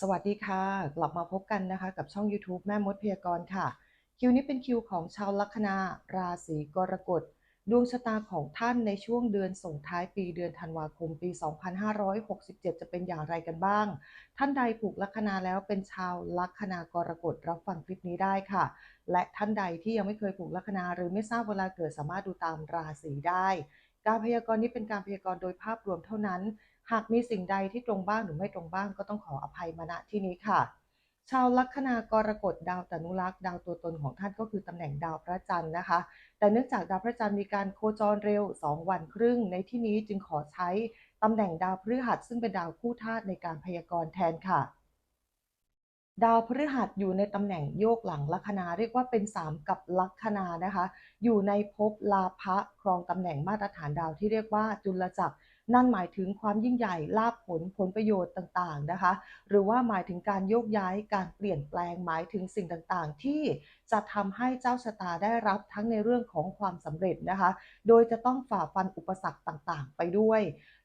สวัสดีค่ะ กลับมาพบกันนะคะกับช่อง YouTube แม่มดพยากรณ์ค่ะ คิวนี้เป็นคิวของชาวลัคนาราศีกรกฎ ดวงชะตาของท่านในช่วงเดือนส่งท้ายปีเดือนธันวาคมปี 2567 จะเป็นอย่างไรกันบ้าง ท่านใดผูกลัคนาแล้วเป็นชาวลัคนากรกฎรับฟังคลิปนี้ได้ค่ะ และท่านใดที่ยังไม่เคยผูกลัคนาหรือไม่ทราบเวลาเกิดสามารถดูตามราศีได้ การพยากรณ์นี้เป็นการพยากรณ์โดยภาพรวมเท่านั้น หากมีสิ่งใดที่ตรงบ้างหรือไม่ตรงบ้างก็ต้องขออภัยมาณที่นี้ค่ะ ชาวลัคนากรกฎดาวตนุรักษ์ดาวตัวตนของท่านก็คือตำแหน่งดาวพระจันทร์นะคะ แต่เนื่องจากดาวพระจันทร์มีการโคจรเร็ว 2 วันครึ่ง ในที่นี้จึงขอใช้ตำแหน่งดาวพฤหัสซึ่งเป็นดาวคู่ธาตุในการพยากรณ์แทนค่ะ ดาวพฤหัสอยู่ในตำแหน่งโยกหลังลัคนา เรียกว่าเป็น 3 กับลัคนานะคะ อยู่ในภพลาภะครองตำแหน่งมาตรฐานดาวที่เรียกว่าจุลจักร นั่นหมายถึงความยิ่งใหญ่ลาภผลผลประโยชน์ต่างๆนะคะ หรือว่าหมายถึงการโยกย้ายการเปลี่ยนแปลงหมายถึงสิ่งต่างๆ ที่จะทำให้เจ้าชะตาได้รับทั้งในเรื่องของความสำเร็จนะคะ โดยจะต้องฝ่าฟันอุปสรรคต่างๆ ไปด้วย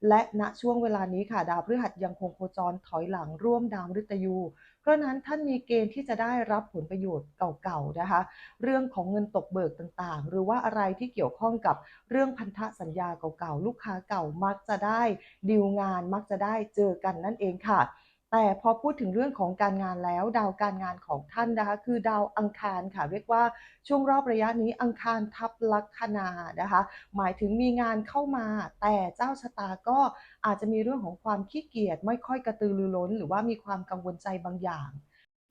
และณช่วงเวลานี้ค่ะดาวพฤหัสยังคงโคจรถอยหลังร่วมดาวฤตยู เพราะนั้นท่านมีเกณฑ์ที่จะได้รับผลประโยชน์เก่าๆนะคะ เรื่องของเงินตกเบิกต่างๆ หรือว่าอะไรที่เกี่ยวข้องกับเรื่องพันธสัญญาเก่าๆ ลูกค้าเก่ามักจะได้ดีลงานมักจะได้เจอกันนั่นเองค่ะ แต่พอพูดถึงเรื่องของการงานแล้ว ดาวการงานของท่านนะคะ คือดาวอังคารค่ะ เรียกว่าช่วงรอบระยะนี้อังคารทับลัคนานะคะ หมายถึงมีงานเข้ามา แต่เจ้าชะตาก็อาจจะมีเรื่องของความขี้เกียจไม่ค่อยกระตือรือร้น หรือว่ามีความกังวลใจบางอย่าง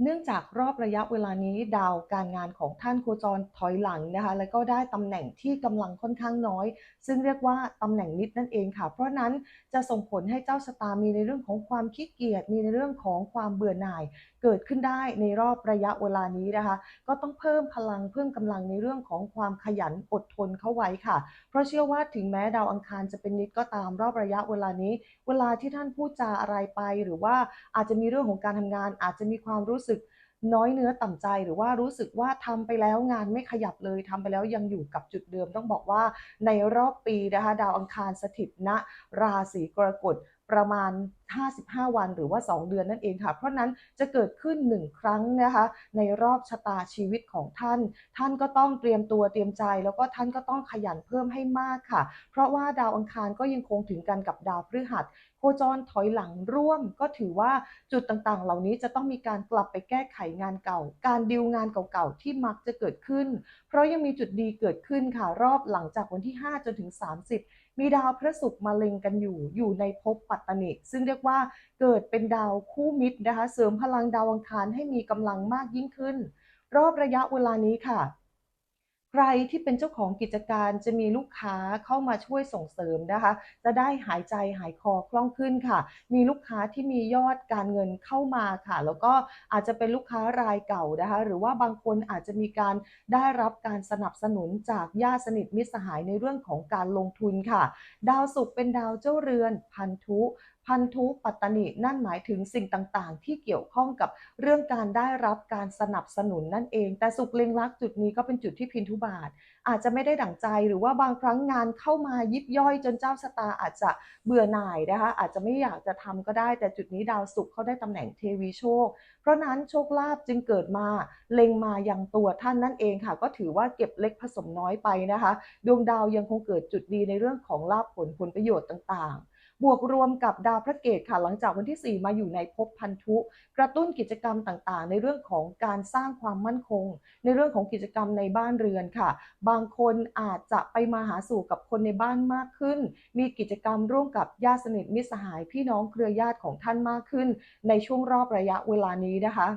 เนื่องจากรอบระยะเวลานี้ดาวการงานของท่านโคจรถอยหลังนะคะแล้วก็ได้ตำแหน่งที่กำลังค่อนข้างน้อย ซึ่งเรียกว่าตำแหน่งนิดนั่นเองค่ะ เพราะนั้นจะส่งผลให้เจ้าชะตามีในเรื่องของความขี้เกียจมีในเรื่องของความเบื่อหน่ายเกิดขึ้นได้ในรอบระยะเวลานี้นะคะ ก็ต้องเพิ่มพลังเพิ่มกำลังในเรื่องของความขยันอดทนเข้าไว้ค่ะ เพราะเชื่อว่าถึงแม้ดาวอังคารจะเป็นนิดก็ตามรอบระยะเวลานี้ เวลาที่ท่านพูดจาอะไรไป หรือว่าอาจจะมีเรื่องของการทำงาน อาจจะมีความรู้สึกน้อยเนื้อต่ำใจหรือว่ารู้สึกว่าทำไปแล้วงานไม่ขยับเลยทำไปแล้วยังอยู่กับจุดเดิม ต้องบอกว่าในรอบปีนะคะ ดาวอังคารสถิตณราศีกรกฎ ประมาณ 55 วันหรือว่า 2 เดือนนั่นเองค่ะ เพราะนั้นจะเกิดขึ้น 1 ครั้งนะคะในรอบชะตาชีวิตของท่าน ท่านก็ต้องเตรียมตัวเตรียมใจ แล้วก็ท่านก็ต้องขยันเพิ่มให้มากค่ะ เพราะว่าดาวอังคารก็ยังคงถึงกันกับดาวพฤหัสโคจรถอยหลังร่วม ก็ถือว่าจุดต่างๆ เหล่านี้จะต้องมีการกลับไปแก้ไขงานเก่า การดิวงานเก่าๆ ที่มักจะเกิดขึ้น เพราะยังมีจุดดีเกิดขึ้นค่ะรอบหลังจากวันที่ 5 จนถึง 30 มีดาวพระศุกร์มาเล็งกันอยู่ อยู่ในภพปัตตนิซึ่งเรียกว่าเกิดเป็นดาวคู่มิตรนะคะ เสริมพลังดาวอังคารให้มีกำลังมากยิ่งขึ้น รอบระยะเวลานี้ค่ะ ใครที่เป็นเจ้าของกิจการจะมีลูกค้าเข้ามาช่วยส่งเสริมนะคะ จะได้หายใจหายคอคล่องขึ้นค่ะ มีลูกค้าที่มียอดการเงินเข้ามาค่ะ แล้วก็อาจจะเป็นลูกค้ารายเก่านะคะ หรือว่าบางคนอาจจะมีการได้รับการสนับสนุนจากญาติสนิทมิตรสหายในเรื่องของการลงทุนค่ะ ดาวศุกร์เป็นดาวเจ้าเรือนพันธุ พันธุปัตตนินั่นหมายถึงสิ่งต่างๆ ที่เกี่ยวข้องกับเรื่องการได้รับการสนับสนุนนั่นเอง แต่สุขเล็งลักจุดนี้ก็เป็นจุดที่พินทุบาท อาจจะไม่ได้ดั่งใจหรือว่าบางครั้งงานเข้ามายิบย่อยจนเจ้าชะตาอาจจะเบื่อหน่ายนะคะอาจจะไม่อยากจะทำก็ได้ แต่จุดนี้ดาวศุกร์เขาได้ตำแหน่งเทวีโชค เพราะนั้นโชคลาภจึงเกิดมาเล็งมายังตัวท่านนั่นเองค่ะ ก็ถือว่าเก็บเล็กผสมน้อยไปนะคะ ดวงดาวยังคงเกิดจุดดีในเรื่องของลาภผลผลประโยชน์ต่างๆ บวกรวมกับดาวพระเกตค่ะ หลังจากวันที่ 4 มาอยู่ในภพพันธุ กระตุ้นกิจกรรมต่างๆ ในเรื่องของการสร้างความมั่นคง ในเรื่องของกิจกรรมในบ้านเรือนค่ะ บางคนอาจจะไปมาหาสู่กับคนในบ้านมากขึ้น มีกิจกรรมร่วมกับญาติสนิทมิตรสหายพี่น้องเครือญาติของท่านมากขึ้น ในช่วงรอบระยะเวลานี้นะคะ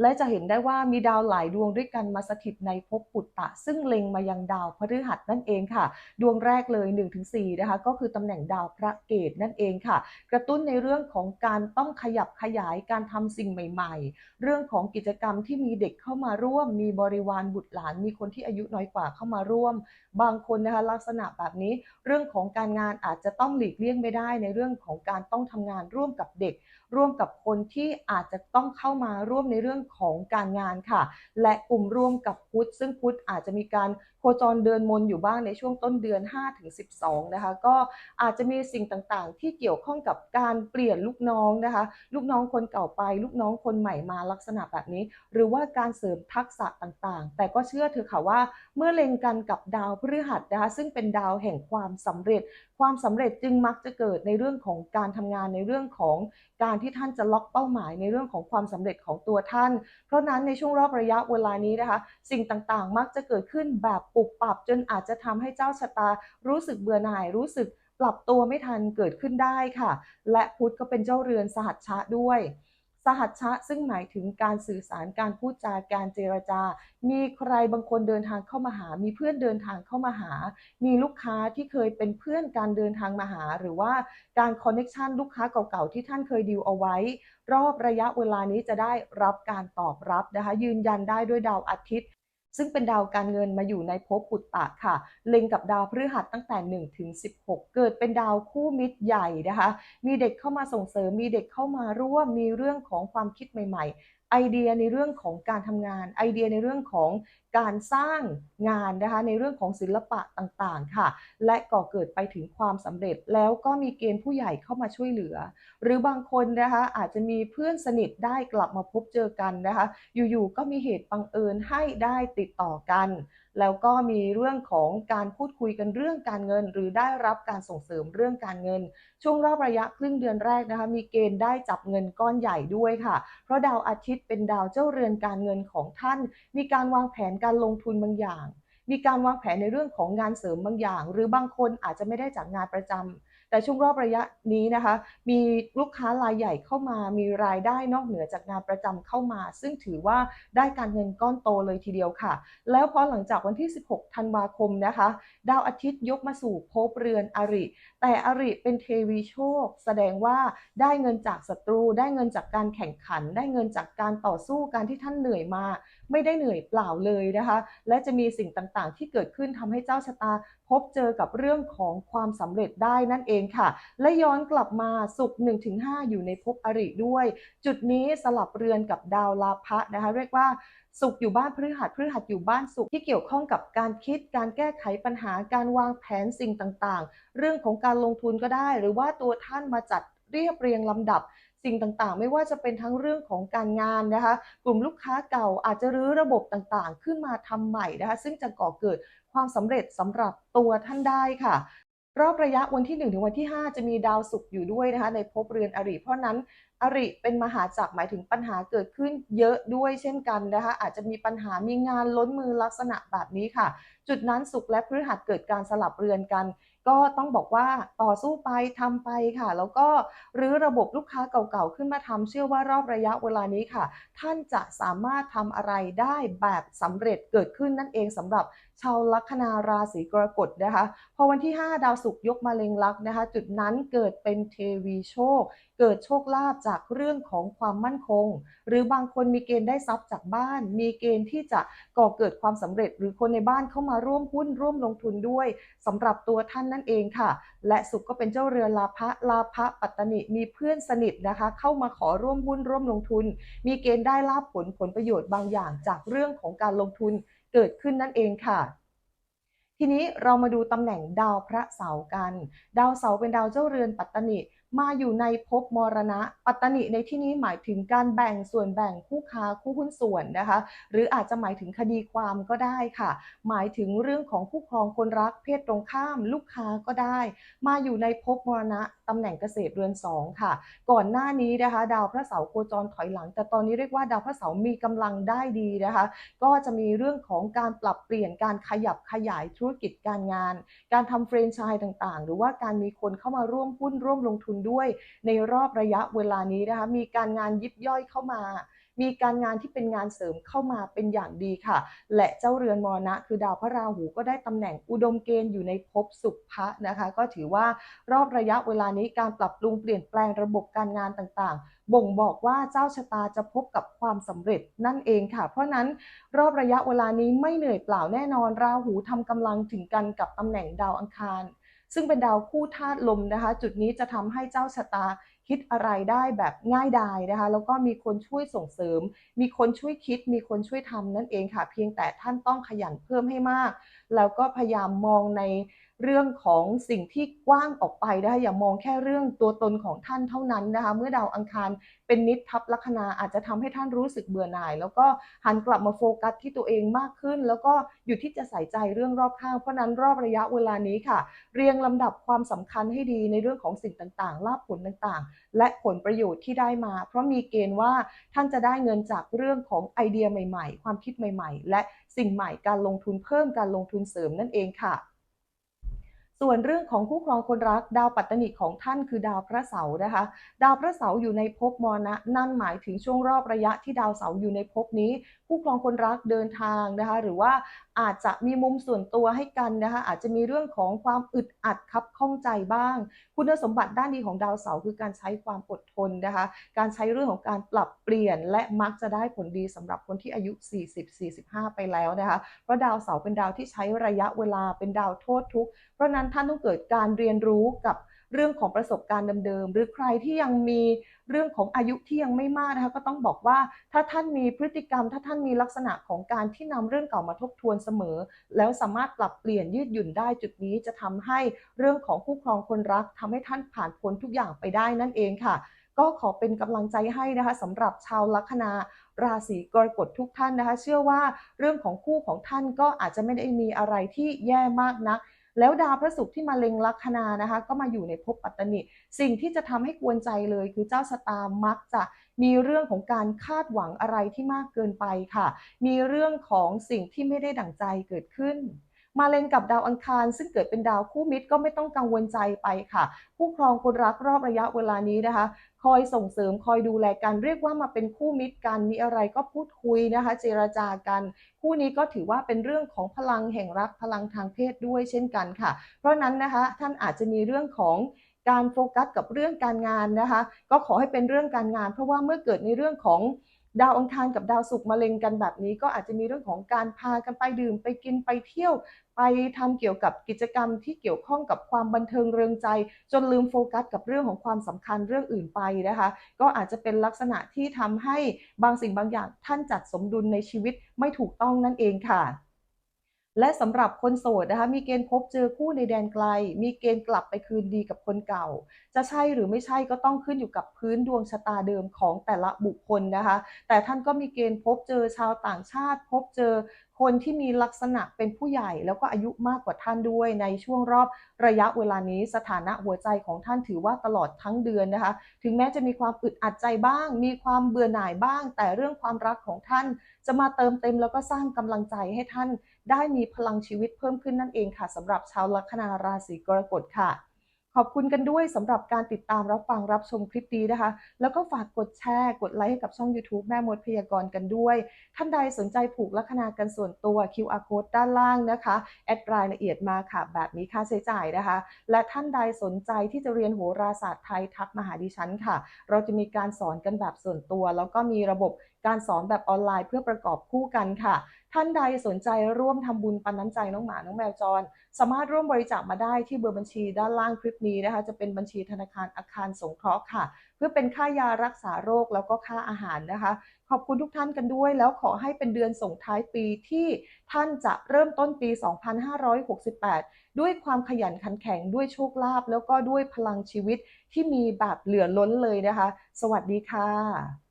และจะเห็นได้ว่ามีดาวหลายดวงด้วยกันมาสถิตในภพปุตตะ ซึ่งเล็งมายังดาวพฤหัสนั่นเองค่ะ ดวงแรกเลย1-4นะคะก็คือตำแหน่งดาวพระเกตนั่นเองค่ะ กระตุ้นในเรื่องของการต้องขยับขยายการทำสิ่งใหม่ ๆ เรื่องของกิจกรรมที่มีเด็กเข้ามาร่วม มีบริวารบุตรหลาน มีคนที่อายุน้อยกว่าเข้ามาร่วม บางคนนะคะลักษณะแบบนี้ เรื่องของการงานอาจจะต้องหลีกเลี่ยงไม่ได้ในเรื่องของการต้องทำงานร่วมกับเด็ก ร่วมกับคนที่อาจจะต้องเข้ามาร่วมในเรื่องของการงานค่ะ และกลุ่มร่วมกับพุธซึ่งพุธอาจจะมีการโคจรเดินมนอยู่บ้างในช่วงต้นเดือน 5-12 นะคะ ก็อาจจะมีสิ่งต่างๆ ที่เกี่ยวข้องกับการเปลี่ยนลูกน้องนะคะ ลูกน้องคนเก่าไป ลูกน้องคนใหม่มาลักษณะแบบนี้ หรือว่าการเสริมทักษะต่างๆ แต่ก็เชื่อเถอค่ะว่า เมื่อเล็งกันกับดาวพฤหัสนะคะซึ่งเป็นดาวแห่งความสำเร็จ ความสำเร็จจึงมักจะเกิดในเรื่องของการทำงานในเรื่องของการที่ท่านจะล็อกเป้าหมายในเรื่องของความสำเร็จของตัวท่านเพราะนั้นในช่วงรอบระยะเวลานี้นะคะ สิ่งต่างๆ มักจะเกิดขึ้นแบบปุบปับ จนอาจจะทำให้เจ้าชะตา รู้สึกเบื่อหน่ายรู้สึกปรับตัวไม่ทันเกิดขึ้นได้ค่ะ และพุธก็เป็นเจ้าเรือนสหัชชะด้วย สหัชชะซึ่งหมายถึงการสื่อสารการพูดจาการเจรจา มีใครบางคนเดินทางเข้ามาหา มีเพื่อนเดินทางเข้ามาหา มีลูกค้าที่เคยเป็นเพื่อนการเดินทางมาหา หรือว่าการคอนเน็ชันลูกค้าเก่าๆที่ท่านเคยดีลเอาไว้ รอบระยะเวลานี้จะได้รับการตอบรับนะคะ ยืนยันได้ด้วยดาวอาทิตย์ ซึ่งเป็นดาวการเงินมาอยู่ในภพปุตตะค่ะ เล็งกับดาวพฤหัสตั้งแต่1ถึง16 เกิดเป็นดาวคู่มิตรใหญ่นะคะ มีเด็กเข้ามาส่งเสริม มีเด็กเข้ามาร่วม มีเรื่องของความคิดใหม่ๆไอเดียในเรื่องของการทำงาน ไอเดียในเรื่องของการสร้างงานนะคะในเรื่องของศิลปะต่างๆค่ะ และก่อเกิดไปถึงความสำเร็จแล้วก็มีเกณฑ์ผู้ใหญ่เข้ามาช่วยเหลือ หรือบางคนนะคะอาจจะมีเพื่อนสนิทได้กลับมาพบเจอกันนะคะ อยู่ๆก็มีเหตุบังเอิญให้ได้ติดต่อกัน แล้วก็มีเรื่องของการพูดคุยกันเรื่องการเงิน หรือได้รับการส่งเสริมเรื่องการเงิน ช่วงรอบระยะครึ่งเดือนแรกนะคะ มีเกณฑ์ได้จับเงินก้อนใหญ่ด้วยค่ะ เพราะดาวอาทิตย์เป็นดาวเจ้าเรือนการเงินของท่าน มีการวางแผนการลงทุนบางอย่าง มีการวางแผนในเรื่องของงานเสริมบางอย่าง หรือบางคนอาจจะไม่ได้จากงานประจำ แต่ช่วงรอบระยะนี้นะคะ มีลูกค้ารายใหญ่เข้ามา มีรายได้นอกเหนือจากงานประจำเข้ามา ซึ่งถือว่าได้การเงินก้อนโตเลยทีเดียวค่ะ แล้วพอหลังจากวันที่ 16 ธันวาคมนะคะ ดาวอาทิตย์ยกมาสู่ภพเรือนอริ แต่อริเป็นเทวีโชค แสดงว่าได้เงินจากศัตรู ได้เงินจากการแข่งขัน ได้เงินจากการต่อสู้การที่ท่านเหนื่อยมา ไม่ได้เหนื่อยเปล่าเลยนะคะ และจะมีสิ่งต่างๆ ที่เกิดขึ้นทำให้เจ้าชะตา พบเจอกับเรื่องของความสำเร็จได้นั่นเองค่ะ และย้อนกลับมาศุกร์1-5 อยู่ในภพอริด้วย จุดนี้สลับเรือนกับดาวลาภะนะคะ เรียกว่าศุกอยู่บ้านพฤหัสพฤหัสอยู่บ้านศุกที่เกี่ยวข้องกับการคิดการแก้ไขปัญหาการวางแผนสิ่งต่างๆ เรื่องของการลงทุนก็ได้ หรือว่าตัวท่านมาจัดเรียบเรียงลำดับ สิ่งต่างๆ ไม่ว่าจะเป็นทั้งเรื่องของการงานนะคะ กลุ่มลูกค้าเก่าอาจจะรื้อระบบต่างๆ ขึ้นมาทำใหม่นะคะ ซึ่งจะก่อเกิด ความสำเร็จสำหรับตัวท่านได้ค่ะ รอบระยะวันที่ 1 ถึงวันที่ 5 จะมีดาวศุกร์อยู่ด้วยนะคะ ในภพเรือนอริเพราะนั้นอริเป็นมหาจักรหมายถึงปัญหาเกิดขึ้นเยอะด้วยเช่นกันนะคะ อาจจะมีปัญหามีงานล้นมือลักษณะแบบนี้ค่ะ จุดนั้นศุกร์และพฤหัสเกิดการสลับเรือนกัน ก็ต้องบอกว่าต่อสู้ไปทำไปค่ะ แล้วก็รื้อระบบลูกค้าเก่าๆขึ้นมาทำเชื่อว่ารอบระยะเวลานี้ค่ะ ท่านจะสามารถทำอะไรได้แบบสำเร็จเกิดขึ้นนั่นเองสำหรับ ชาวลัคนาราศีกรกฎนะคะ พอวันที่ 5 ดาวศุกร์ยกมาเล็งลักนะคะ จุดนั้นเกิดเป็นเทวีโชค เกิดโชคลาภจากเรื่องของความมั่นคง หรือบางคนมีเกณฑ์ได้ทรัพย์จากบ้าน มีเกณฑ์ที่จะก่อเกิดความสำเร็จ หรือคนในบ้านเข้ามาร่วมหุ้นร่วมลงทุนด้วยสำหรับตัวท่านนั่นเองค่ะ และสุขก็เป็นเจ้าเรือลาภะลาภะปัตตนิมีเพื่อนสนิทนะคะ เข้ามาขอร่วมหุ้นร่วมลงทุน มีเกณฑ์ได้ลาภผลผลประโยชน์บางอย่างจากเรื่องของการลงทุน เกิดขึ้นนั่นเองค่ะ ทีนี้เรามาดูตำแหน่งดาวพระเสาร์กัน ดาวเสาร์เป็นดาวเจ้าเรือนปัตตนิ มาอยู่ในภพมรณะ ปัตตนิในที่นี้หมายถึงการแบ่งส่วนแบ่งคู่ค้าคู่หุ้นส่วนนะคะ หรืออาจจะหมายถึงคดีความก็ได้ค่ะ หมายถึงเรื่องของคู่ครองคนรักเพศตรงข้ามลูกค้าก็ได้ มาอยู่ในภพมรณะตำแหน่งเกษตรเรือนสองค่ะ ก่อนหน้านี้นะคะ ดาวพระเสาร์โคจรถอยหลัง แต่ตอนนี้เรียกว่าดาวพระเสาร์มีกำลังได้ดีนะคะ ก็จะมีเรื่องของการปรับเปลี่ยนการขยับขยายธุรกิจการงาน การทำเฟรนไชส์ต่างๆ หรือว่าการมีคนเข้ามาร่วมหุ้นร่วมลงทุนด้วยในรอบระยะเวลานี้นะคะ มีการงานยิบย่อยเข้ามามีการงานที่เป็นงานเสริมเข้ามาเป็นอย่างดีค่ะ และเจ้าเรือนมรณะ คือดาวพระราหูก็ได้ตำแหน่งอุดมเกณฑ์อยู่ในภพสุภะนะคะ ก็ถือว่ารอบระยะเวลานี้การปรับปรุงเปลี่ยนแปลงระบบการงานต่างๆ บ่งบอกว่าเจ้าชะตาจะพบกับความสำเร็จนั่นเองค่ะ เพราะนั้นรอบระยะเวลานี้ไม่เหนื่อยเปล่าแน่นอน ราหูทำกำลังถึงกันกับตำแหน่งดาวอังคาร ซึ่งเป็นดาวคู่ธาตุลมนะคะ จุดนี้จะทำให้เจ้าชะตาคิดอะไรได้แบบง่ายดายนะคะ แล้วก็มีคนช่วยส่งเสริม มีคนช่วยคิด มีคนช่วยทำนั่นเองค่ะ เพียงแต่ท่านต้องขยันเพิ่มให้มาก แล้วก็พยายามมองใน เรื่องของสิ่งที่กว้างออกไปนะคะอย่ามองแค่เรื่องตัวตนของท่านเท่านั้นนะคะเมื่อดาวอังคารเป็นนิดทับลัคนาอาจจะทำให้ท่านรู้สึกเบื่อหน่าย แล้วก็หันกลับมาโฟกัสที่ตัวเองมากขึ้น แล้วก็อยู่ที่จะใส่ใจเรื่องรอบข้างเพราะนั้นรอบระยะเวลานี้ค่ะ เรียงลำดับความสำคัญให้ดีในเรื่องของสิ่งต่างๆลาภผลต่างๆ และผลประโยชน์ที่ได้มา เพราะมีเกณฑ์ว่าท่านจะได้เงินจากเรื่องของไอเดียใหม่ ๆ ความคิดใหม่ ๆ และสิ่งใหม่การลงทุนเพิ่มการลงทุนเสริมนั่นเองค่ะ ส่วนเรื่องของคู่ครองคนรักดาวปัตตนิของท่านคือดาวพระเสาร์นะคะ ดาวพระเสาร์อยู่ในภพมรณะนั่นหมายถึงช่วงรอบระยะที่ดาวเสาร์อยู่ในภพนี้ คู่ครองคนรักเดินทางนะคะ หรือว่าอาจจะมีมุมส่วนตัวให้กันนะคะอาจจะมีเรื่องของความอึดอัดคับข้องใจบ้าง คุณสมบัติด้านดีของดาวเสาร์คือการใช้ความอดทนนะคะ การใช้เรื่องของการปรับเปลี่ยน และมักจะได้ผลดีสำหรับคนที่อายุ 40-45 ไปแล้วนะคะเพราะดาวเสาร์เป็นดาวที่ใช้ระยะเวลาเป็นดาวโทษทุกเพราะนั้นท่านต้องเกิดการเรียนรู้กับเรื่องของประสบการณ์เดิมๆ หรือใครที่ยังมีเรื่องของอายุที่ยังไม่มากนะคะก็ต้องบอกว่าถ้าท่านมีพฤติกรรม ถ้าท่านมีลักษณะของการที่นำเรื่องเก่ามาทบทวนเสมอ แล้วสามารถปรับเปลี่ยนยืดหยุ่นได้จุดนี้จะทำให้เรื่องของคู่ครองคนรักทำให้ท่านผ่านพ้นทุกอย่างไปได้นั่นเองค่ะ ก็ขอเป็นกำลังใจให้นะคะสำหรับชาวลัคนาราศีกรกฎทุกท่านนะคะ เชื่อว่าเรื่องของคู่ของท่านก็อาจจะไม่ได้มีอะไรที่แย่มากนัก แล้วดาวพระศุกร์ที่มาเล็งลัคนานะคะ ก็มาอยู่ในภพปัตตนิสิ่งที่จะทำให้กวนใจเลย คือเจ้าสตามักจะมีเรื่องของการคาดหวังอะไรที่มากเกินไปค่ะ มีเรื่องของสิ่งที่ไม่ได้ดั่งใจเกิดขึ้น มาเล็งกับดาวอังคาร ซึ่งเกิดเป็นดาวคู่มิตรก็ไม่ต้องกังวลใจไปค่ะผู้ครองคนรักรอบระยะเวลานี้นะคะ คอยส่งเสริมคอยดูแลกันเรียกว่ามาเป็นคู่มิตรกันมีอะไรก็พูดคุยนะคะ เจรจากัน คู่นี้ก็ถือว่าเป็นเรื่องของพลังแห่งรักพลังทางเพศด้วยเช่นกันค่ะ เพราะนั้นนะคะท่านอาจจะมีเรื่องของการโฟกัสกับเรื่องการงานนะคะ ก็ขอให้เป็นเรื่องการงาน เพราะว่าเมื่อเกิดในเรื่องของ ดาวอังคารกับดาวศุกร์มาเล็งกันแบบนี้ ก็อาจจะมีเรื่องของการพากันไปดื่ม ไปกินไปเที่ยว ไปทำเกี่ยวกับกิจกรรมที่เกี่ยวข้องกับความบันเทิงเริงใจ จนลืมโฟกัสกับเรื่องของความสำคัญเรื่องอื่นไปนะคะ ก็อาจจะเป็นลักษณะที่ทำให้บางสิ่งบางอย่างท่านจัดสมดุลในชีวิตไม่ถูกต้องนั่นเองค่ะ และสำหรับคนโสดนะคะมีเกณฑ์พบเจอคู่ในแดนไกล มีเกณฑ์กลับไปคืนดีกับคนเก่า จะใช่หรือไม่ใช่ก็ต้องขึ้นอยู่กับพื้นดวงชะตาเดิมของแต่ละบุคคลนะคะ แต่ท่านก็มีเกณฑ์พบเจอชาวต่างชาติ พบเจอคนที่มีลักษณะเป็นผู้ใหญ่แล้วก็อายุมากกว่าท่านด้วยในช่วงรอบระยะเวลานี้สถานะหัวใจของท่านถือว่าตลอดทั้งเดือนนะคะ ถึงแม้จะมีความอึดอัดใจบ้าง มีความเบื่อหน่ายบ้าง แต่เรื่องความรักของท่านจะมาเติมเต็มแล้วก็สร้างกำลังใจให้ท่าน ได้มีพลังชีวิตเพิ่มขึ้นนั่นเองค่ะสำหรับชาวลัคนาราศีกรกฎค่ะ ขอบคุณกันด้วยสำหรับการติดตามรับฟังรับชมคลิปนี้นะคะ แล้วก็ฝากกดแชร์ กดไลค์ให้กับช่อง YouTube แม่มดพยากรณ์กันด้วย ท่านใดสนใจผูกลัคนากันส่วนตัว QR code ด้านล่างนะคะแอดรายละเอียดมาค่ะ แบบนี้ค่าใช้จ่ายนะคะ และท่านใดสนใจที่จะเรียนโหราศาสตร์ไทยทักมาหาดิฉันค่ะ เราจะมีการสอนกันแบบส่วนตัว แล้วก็มีระบบการสอนแบบออนไลน์เพื่อประกอบคู่กันค่ะ ท่านใดสนใจร่วมทำบุญปันน้ำใจน้องหมาน้องแมวจร สามารถร่วมบริจาคมาได้ที่เบอร์บัญชีด้านล่างคลิปนี้นะคะ จะเป็นบัญชีธนาคารอาคารสงเคราะห์ค่ะ เพื่อเป็นค่ายารักษาโรคแล้วก็ค่าอาหารนะคะ ขอบคุณทุกท่านกันด้วย แล้วขอให้เป็นเดือนส่งท้ายปีที่ท่านจะเริ่มต้นปี 2568 ด้วยความขยันขันแข็งด้วยโชคลาภแล้วก็ด้วยพลังชีวิตที่มีแบบเหลือล้นเลยนะคะ สวัสดีค่ะ